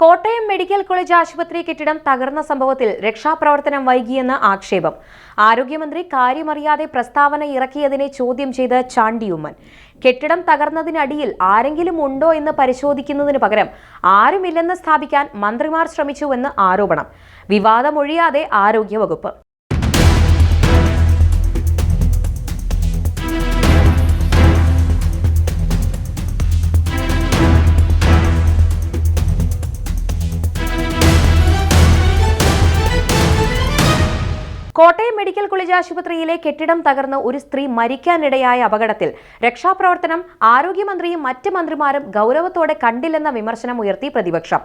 Kottayam medical college ആശുപത്രി കെട്ടിടം തകർന്ന സംഭവത്തിൽ രക്ഷാപ്രവർത്തനം വൈകിയെന്ന് ആക്ഷേപം. ആരോഗ്യമന്ത്രി കാര്യമറിയാതെ പ്രസ്താവന ഇറക്കിയതിനെ ചോദ്യം ചെയ്ത് ചാണ്ടിയുമ്മൻ. കെട്ടിടം തകർന്നതിനടിയിൽ ആരെങ്കിലും ഉണ്ടോ എന്ന് പരിശോധിക്കുന്നതിന് പകരം ആരുമില്ലെന്ന് സ്ഥാപിക്കാൻ മന്ത്രിമാർ ശ്രമിച്ചുവെന്ന് ആരോപണം. വിവാദമൊഴിയാതെ ആരോഗ്യവകുപ്പ്. കോട്ടയം മെഡിക്കൽ കോളേജ് ആശുപത്രിയിലെ കെട്ടിടം തകർന്ന് ഒരു സ്ത്രീ മരിക്കാനിടയായ അപകടത്തിൽ രക്ഷാപ്രവർത്തനം ആരോഗ്യമന്ത്രിയും മറ്റ് മന്ത്രിമാരും ഗൗരവത്തോടെ കണ്ടില്ലെന്ന വിമർശനം ഉയർത്തി പ്രതിപക്ഷം.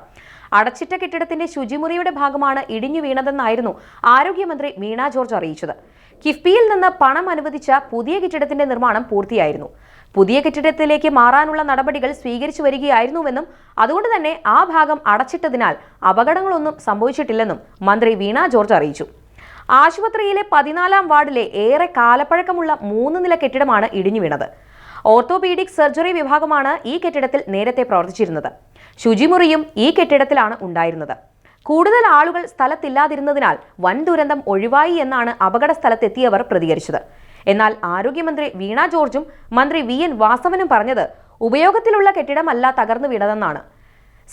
അടച്ചിട്ട കെട്ടിടത്തിന്റെ ശുചിമുറിയുടെ ഭാഗമാണ് ഇടിഞ്ഞു വീണതെന്നായിരുന്നു ആരോഗ്യമന്ത്രി വീണ ജോർജ് അറിയിച്ചത്. കിഫ്ബിയിൽ നിന്ന് പണം അനുവദിച്ച പുതിയ കെട്ടിടത്തിന്റെ നിർമ്മാണം പൂർത്തിയായിരുന്നു. പുതിയ കെട്ടിടത്തിലേക്ക് മാറാനുള്ള നടപടികൾ സ്വീകരിച്ചു വരികയായിരുന്നുവെന്നും അതുകൊണ്ട് തന്നെ ആ ഭാഗം അടച്ചിട്ടതിനാൽ അപകടങ്ങളൊന്നും സംഭവിച്ചിട്ടില്ലെന്നും മന്ത്രി വീണ ജോർജ് അറിയിച്ചു. ആശുപത്രിയിലെ പതിനാലാം വാർഡിലെ ഏറെ കാലപ്പഴക്കമുള്ള മൂന്ന് നില കെട്ടിടമാണ് ഇടിഞ്ഞു വീണത്. ഓർത്തോപീഡിക് സർജറി വിഭാഗമാണ് ഈ കെട്ടിടത്തിൽ നേരത്തെ പ്രവർത്തിച്ചിരുന്നത്. ശുചിമുറിയും ഈ കെട്ടിടത്തിലാണ് ഉണ്ടായിരുന്നത്. കൂടുതൽ ആളുകൾ സ്ഥലത്തില്ലാതിരുന്നതിനാൽ വൻ ദുരന്തം ഒഴിവായി എന്നാണ് അപകട സ്ഥലത്തെത്തിയവർ പ്രതികരിച്ചത്. എന്നാൽ ആരോഗ്യമന്ത്രി വീണ ജോർജും മന്ത്രി വി എൻ വാസവനും പറഞ്ഞത് ഉപയോഗത്തിലുള്ള കെട്ടിടമല്ല തകർന്നു വീണതെന്നാണ്.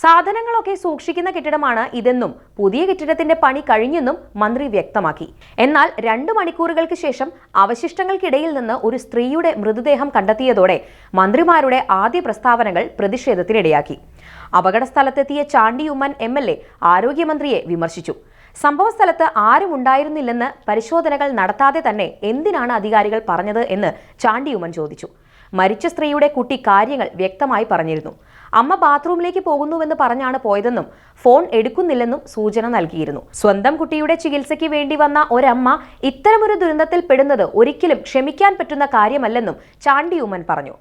സാധനങ്ങളൊക്കെ സൂക്ഷിക്കുന്ന കെട്ടിടമാണ് ഇതെന്നും പുതിയ കെട്ടിടത്തിന്റെ പണി കഴിഞ്ഞെന്നും മന്ത്രി വ്യക്തമാക്കി. എന്നാൽ രണ്ടു മണിക്കൂറുകൾക്ക് ശേഷം അവശിഷ്ടങ്ങൾക്കിടയിൽ നിന്ന് ഒരു സ്ത്രീയുടെ മൃതദേഹം കണ്ടെത്തിയതോടെ മന്ത്രിമാരുടെ ആദ്യ പ്രസ്താവനകൾ പ്രതിഷേധത്തിനിടയാക്കി. അപകട സ്ഥലത്തെത്തിയ Chandy Oommen M L A ആരോഗ്യമന്ത്രിയെ വിമർശിച്ചു. സംഭവസ്ഥലത്ത് ആരും ഉണ്ടായിരുന്നില്ലെന്ന് പരിശോധനകൾ നടത്താതെ തന്നെ എന്തിനാണ് അധികാരികൾ പറഞ്ഞത് എന്ന് ചാണ്ടിയുമ്മൻ ചോദിച്ചു. മരിച്ച സ്ത്രീയുടെ കുട്ടി കാര്യങ്ങൾ വ്യക്തമായി പറഞ്ഞിരുന്നു. അമ്മ ബാത്റൂമിലേക്ക് പോകുന്നുവെന്ന് പറഞ്ഞാണ് പോയതെന്നും ഫോൺ എടുക്കുന്നില്ലെന്നും സൂചന നൽകിയിരുന്നു. സ്വന്തം കുട്ടിയുടെ ചികിത്സയ്ക്ക് വേണ്ടി വന്ന ഒരമ്മ ഇത്തരമൊരു ദുരന്തത്തിൽ പെടുന്നത് ഒരിക്കലും ക്ഷമിക്കാൻ പറ്റുന്ന കാര്യമല്ലെന്നും ചാണ്ടി ഉമ്മൻ പറഞ്ഞു.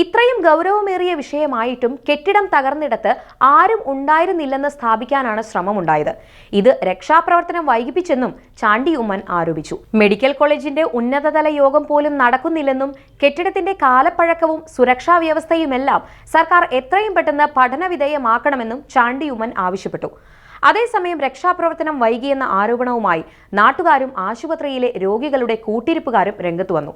ഇത്രയും ഗൗരവമേറിയ വിഷയമായിട്ടും കെട്ടിടം തകർന്നിടത്ത് ആരും ഉണ്ടായിരുന്നില്ലെന്ന് സ്ഥാപിക്കാനാണ് ശ്രമമുണ്ടായത്. ഇത് രക്ഷാപ്രവർത്തനം വൈകിപ്പിച്ചെന്നും ചാണ്ടി ഉമ്മൻ ആരോപിച്ചു. മെഡിക്കൽ കോളേജിന്റെ ഉന്നതതല യോഗം പോലും നടക്കുന്നില്ലെന്നും കെട്ടിടത്തിന്റെ കാലപ്പഴക്കവും സുരക്ഷാ വ്യവസ്ഥയുമെല്ലാം സർക്കാർ എത്രയും പെട്ടെന്ന് പഠനവിധേയമാക്കണമെന്നും ചാണ്ടി ഉമ്മൻ ആവശ്യപ്പെട്ടു. അതേസമയം രക്ഷാപ്രവർത്തനം വൈകിയെന്ന ആരോപണവുമായി നാട്ടുകാരും ആശുപത്രിയിലെ രോഗികളുടെ കൂട്ടിരിപ്പുകാരും രംഗത്തു വന്നു.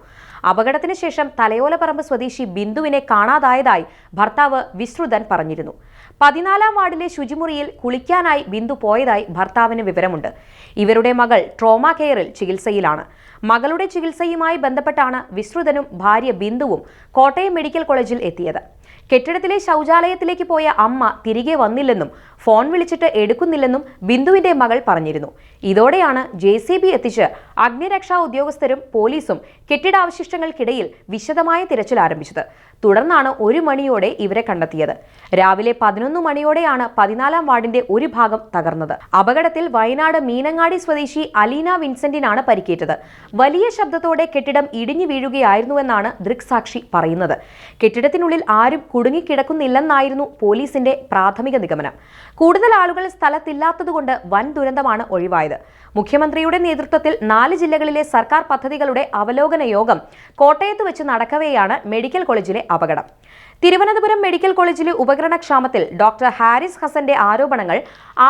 അപകടത്തിന് ശേഷം തലയോലപ്പറമ്പ് സ്വദേശി ബിന്ദുവിനെ കാണാതായതായി ഭർത്താവ് വിശ്രുതൻ പറഞ്ഞിരുന്നു. പതിനാലാം വാർഡിലെ ശുചിമുറിയിൽ കുളിക്കാനായി ബിന്ദു പോയതായി ഭർത്താവിന് വിവരമുണ്ട്. ഇവരുടെ മകൾ ട്രോമ കെയറിൽ ചികിത്സയിലാണ്. മകളുടെ ചികിത്സയുമായി ബന്ധപ്പെട്ടാണ് വിശ്രുതനും ഭാര്യ ബിന്ദുവും കോട്ടയം മെഡിക്കൽ കോളേജിൽ എത്തിയത്. കെട്ടിടത്തിലെ ശൗചാലയത്തിലേക്ക് പോയ അമ്മ തിരികെ വന്നില്ലെന്നും ഫോൺ വിളിച്ചിട്ട് എടുക്കുന്നില്ലെന്നും ബിന്ദുവിന്റെ മകൾ പറഞ്ഞിരുന്നു. ഇതോടെയാണ് ജെ എത്തിച്ച് അഗ്നിരക്ഷാ ഉദ്യോഗസ്ഥരും പോലീസും കെട്ടിടാവശിഷ്ടങ്ങൾക്കിടയിൽ വിശദമായ തിരച്ചിൽ ആരംഭിച്ചത്. തുടർന്നാണ് ഒരു മണിയോടെ ഇവരെ കണ്ടെത്തിയത്. രാവിലെ പതിനൊന്ന് മണിയോടെയാണ് പതിനാലാം വാർഡിന്റെ ഒരു ഭാഗം തകർന്നത്. അപകടത്തിൽ വയനാട് മീനങ്ങാടി സ്വദേശി അലീന വിൻസെന്റിനാണ് പരിക്കേറ്റത്. വലിയ ശബ്ദത്തോടെ കെട്ടിടം ഇടിഞ്ഞു വീഴുകയായിരുന്നുവെന്നാണ് ദൃക്സാക്ഷി പറയുന്നത്. കെട്ടിടത്തിനുള്ളിൽ ആരും കുടുങ്ങിക്കിടക്കുന്നില്ലെന്നായിരുന്നു പോലീസിന്റെ പ്രാഥമിക നിഗമനം. കൂടുതൽ ആളുകൾ സ്ഥലത്തില്ലാത്തതുകൊണ്ട് വൻ ദുരന്തമാണ് ഒഴിവായത്. മുഖ്യമന്ത്രിയുടെ നേതൃത്വത്തിൽ നാല് ജില്ലകളിലെ സർക്കാർ പദ്ധതികളുടെ അവലോകന യോഗം കോട്ടയത്ത് വെച്ച് നടക്കവെയാണ് മെഡിക്കൽ കോളേജിലെ അപകടം. തിരുവനന്തപുരം മെഡിക്കൽ കോളേജിലെ ഉപകരണക്ഷാമത്തിൽ ഡോക്ടർ ഹാരിസ് ഹസന്റെ ആരോപണങ്ങൾ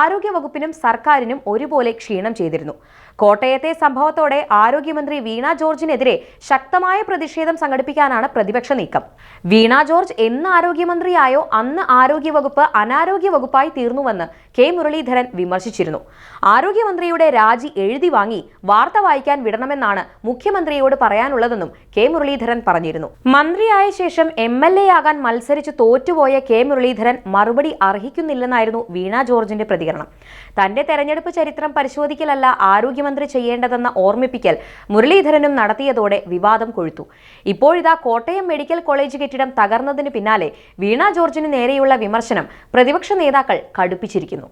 ആരോഗ്യവകുപ്പിനും സർക്കാരിനും ഒരുപോലെ ക്ഷീണം ചെയ്തിരുന്നു. കോട്ടയത്തെ സംഭവത്തോടെ ആരോഗ്യമന്ത്രി വീണ ജോർജിനെതിരെ ശക്തമായ പ്രതിഷേധം സംഘടിപ്പിക്കാനാണ് പ്രതിപക്ഷ നീക്കം. വീണ ജോർജ് എന്ന് ആരോഗ്യമന്ത്രിയായോ അന്ന് ആരോഗ്യവകുപ്പ് അനാരോഗ്യ വകുപ്പായി തീർന്നുവെന്ന് കെ. മുരളീധരൻ വിമർശിച്ചിരുന്നു. ആരോഗ്യമന്ത്രിയുടെ രാജി എഴുതി വാങ്ങി വാർത്ത വായിക്കാൻ വിടണമെന്നാണ് മുഖ്യമന്ത്രിയോട് പറയാനുള്ളതെന്നും കെ. മുരളീധരൻ പറഞ്ഞിരുന്നു. മന്ത്രിയായ ശേഷം എം. എൽ. എ ആകാൻ മത്സരിച്ച് തോറ്റുപോയ കെ മുരളീധരൻ മറുപടി അർഹിക്കുന്നില്ലെന്നായിരുന്നു വീണ ജോർജിന്റെ പ്രതികരണം. തന്റെ തെരഞ്ഞെടുപ്പ് ചരിത്രം പരിശോധിക്കലല്ല ആരോഗ്യമന്ത്രി ചെയ്യേണ്ടതെന്ന ഓർമ്മിപ്പിക്കൽ മുരളീധരനും നടത്തിയതോടെ വിവാദം കൊഴുത്തു. ഇപ്പോഴിതാ കോട്ടയം മെഡിക്കൽ കോളേജ് കെട്ടിടം തകർന്നതിന് പിന്നാലെ വീണ ജോർജിന് നേരെയുള്ള വിമർശനം പ്രതിപക്ഷ നേതാക്കൾ കടുപ്പിച്ചിരിക്കുന്നു.